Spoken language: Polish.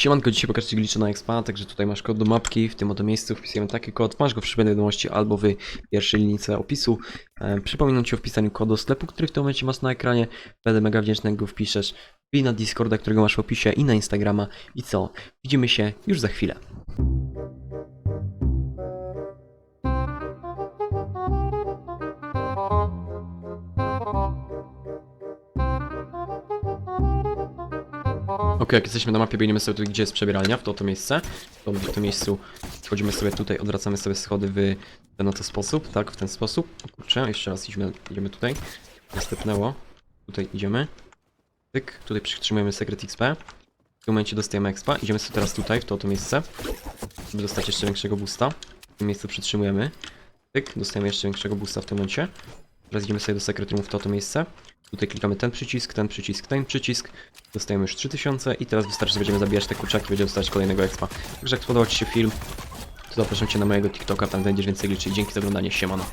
Siemanko, dzisiaj pokażę Ci glitcha na expa, także tutaj masz kod do mapki, w tym oto miejscu wpisujemy taki kod, masz go w szybkiej wiadomości albo w pierwszej linijce opisu. E, przypominam Ci o wpisaniu kodu sklepu, który w tym momencie masz na ekranie, będę mega wdzięczny jak go wpiszesz. Wbij na Discorda, którego masz w opisie i na Instagrama i co? Widzimy się już za chwilę. Ok, jak jesteśmy na mapie, biegniemy sobie tu, gdzie jest przebieralnia, w to to miejsce. To w tym miejscu wchodzimy sobie tutaj, odwracamy sobie schody w ten oto sposób, tak, w ten sposób. Kurczę, jeszcze raz idziemy, idziemy tutaj. Następnęło. Tutaj idziemy. Tyk, tutaj przytrzymujemy Secret XP. W tym momencie dostajemy expa. Idziemy sobie teraz tutaj, w to oto miejsce, żeby dostać jeszcze większego boosta. W tym miejscu przytrzymujemy. Tyk, dostajemy jeszcze większego boosta w tym momencie. Teraz idziemy sobie do Secret Room w to oto miejsce. Tutaj klikamy ten przycisk, ten przycisk, ten przycisk. Dostajemy już 3000 i teraz wystarczy, że będziemy zabijać te kurczaki, będziemy dostać kolejnego expa. Także jak spodobał Ci się film, to zapraszam Cię na mojego TikToka, tam znajdziesz więcej glitchy. Dzięki za oglądanie, siemano.